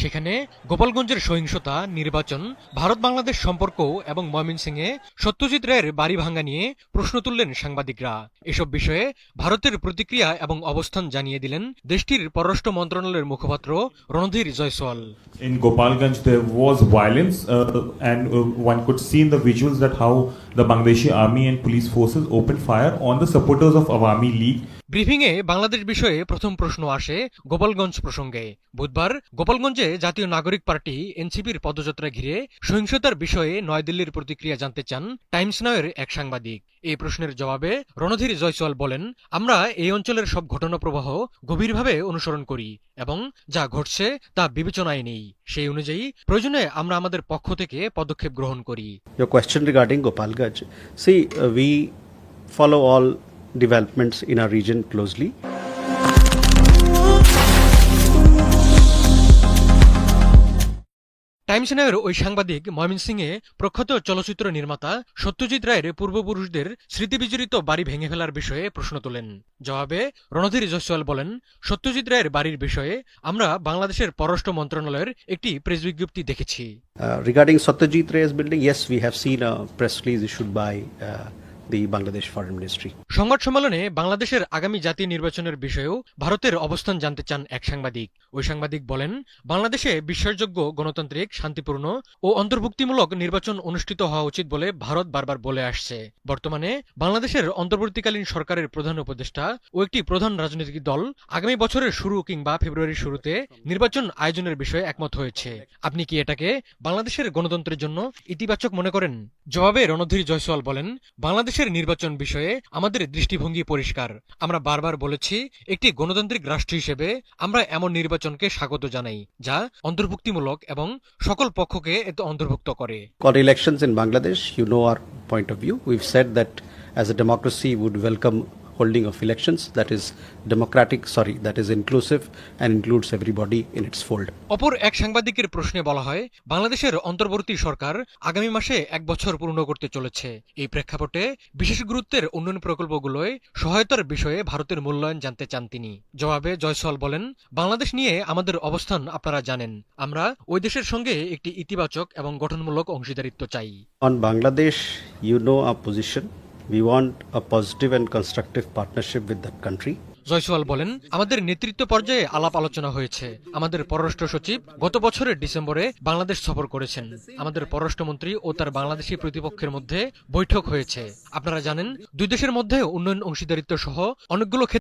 সেখানে গোপালগঞ্জের সহিংসতা, নির্বাচন, ভারত বাংলাদেশ সম্পর্ক এবং ময়মন সিং এ সত্যজিৎ রায়ের বাড়ি ভাঙ্গা নিয়ে প্রশ্ন তুললেন সাংবাদিকরা। এসব বিষয়ে ভারতের প্রতিক্রিয়া এবং অবস্থান জানিয়ে দিলেন দেশটির পররাষ্ট্র মন্ত্রণালয়ের মুখপাত্র Randhir Jaiswal. In Gopalganj there was violence and one could see in the visuals that how the Bangladeshi army and police forces open fire on the supporters of Awami League ব্রিফিংয়ে বাংলাদেশ বিষয়ে প্রথম প্রশ্ন আসে গোপালগঞ্জ প্রসঙ্গে। বুধবার গোপালগঞ্জে জাতীয় নাগরিক পার্টি, এনসিপির পদযাত্রা ঘিরে সহিংসতার বিষয়ে নয়াদিল্লির প্রতিক্রিয়া জানতে চান টাইমস নাওয়ের এক সাংবাদিক। এই প্রশ্নের জবাবে রণধীর জয়সওয়াল বলেন, আমরা এই অঞ্চলের সব ঘটনাপ্রবাহ গভীরভাবে অনুসরণ করি এবং যা ঘটছে তা বিবেচনায় নেই। সেই অনুযায়ী প্রয়োজনে আমরা আমাদের পক্ষ থেকে পদক্ষেপ গ্রহণ করি। Follow all developments in our region closely. Times নামের ওই সাংবাদিক ময়মনসিংহে প্রখ্যাত চলচ্চিত্র নির্মাতা সত্যজিৎ রায়ের পূর্বপুরুষদের স্মৃতিবিজড়িত বাড়ি ভেঙে ফেলার বিষয়ে প্রশ্ন তোলেন জবাবে রণধীর জয়সওয়াল বলেন সত্যজিৎ রায়ের বাড়ির বিষয়ে আমরা বাংলাদেশের পররাষ্ট্র মন্ত্রণালয়ের একটি প্রেস বিজ্ঞপ্তি দেখেছি Uh, regarding Satyajit Ray's yes we have seen release issued by uh, সংবাদ সম্মেলনে বাংলাদেশের আগামী জাতীয় নির্বাচনের বিষয়েও ভারতের অবস্থান জানতে চান এক সাংবাদিক। ওই সাংবাদিক বলেন, বাংলাদেশে বিশ্বাসযোগ্য, গণতান্ত্রিক, শান্তিপূর্ণ ও অন্তর্ভুক্তিমূলক নির্বাচন অনুষ্ঠিত হওয়া উচিত বলে ভারত বারবার বলে আসছে। বর্তমানে বাংলাদেশের অন্তর্বর্তীকালীন সরকারের প্রধান উপদেষ্টা ও একটি প্রধান রাজনৈতিক দল আগামী বছরের শুরু কিংবা ফেব্রুয়ারির শুরুতে নির্বাচন আয়োজনের বিষয়ে একমত হয়েছে। আপনি কি এটাকে বাংলাদেশের গণতন্ত্রের জন্য ইতিবাচক মনে করেন? জবাবে রণধীর জয়সওয়াল বলেন, বাংলাদেশের নির্বাচন বিষয়ে আমাদের দৃষ্টিভঙ্গি পরিষ্কার আমরা বারবার বলেছি একটি গণতান্ত্রিক রাষ্ট্র হিসেবে আমরা এমন নির্বাচনকে স্বাগত জানাই যা অন্তর্ভুক্তিমূলক এবং সকল পক্ষকে এতে অন্তর্ভুক্ত করে On elections in Bangladesh, you know our point of view. We've said that as a democracy, would holding of elections that is democratic, sorry, that is inclusive and includes everybody in its fold. অপর এক সাংবাদিকের প্রশ্নে বলা হয় বাংলাদেশের অন্তর্বর্তী সরকার আগামী মাসে এক বছর পূর্ণ করতে চলেছে এই প্রেক্ষাপটে বিশেষ গুরুত্বের উন্নয়ন প্রকল্পগুলোয় সহায়তার বিষয়ে ভারতের মূল্যায়ন জানতে চান তিনি জবাবে জয়সল বলেন বাংলাদেশ নিয়ে আমাদের অবস্থান আপনারা জানেন আমরা ওই দেশের সঙ্গে একটি ইতিবাচক এবং গঠনমূলক অংশীদারিত্ব চাই on Bangladesh you know our position. Jaiswal বলেন, আমাদের নেতৃত্ব পর্যায়ে আলাপ আলোচনা হয়েছে। আমাদের পররাষ্ট্র সচিব গত বছরের ডিসেম্বরে বাংলাদেশ সফর করেছেন। আমাদের পররাষ্ট্রমন্ত্রী ও তার বাংলাদেশি প্রতিপক্ষের মধ্যে বৈঠক হয়েছে। আপনারা জানেন, দুই দেশের মধ্যে উন্নয়ন অংশীদারিত্ব সহ অনেকগুলো ক্ষেত্রে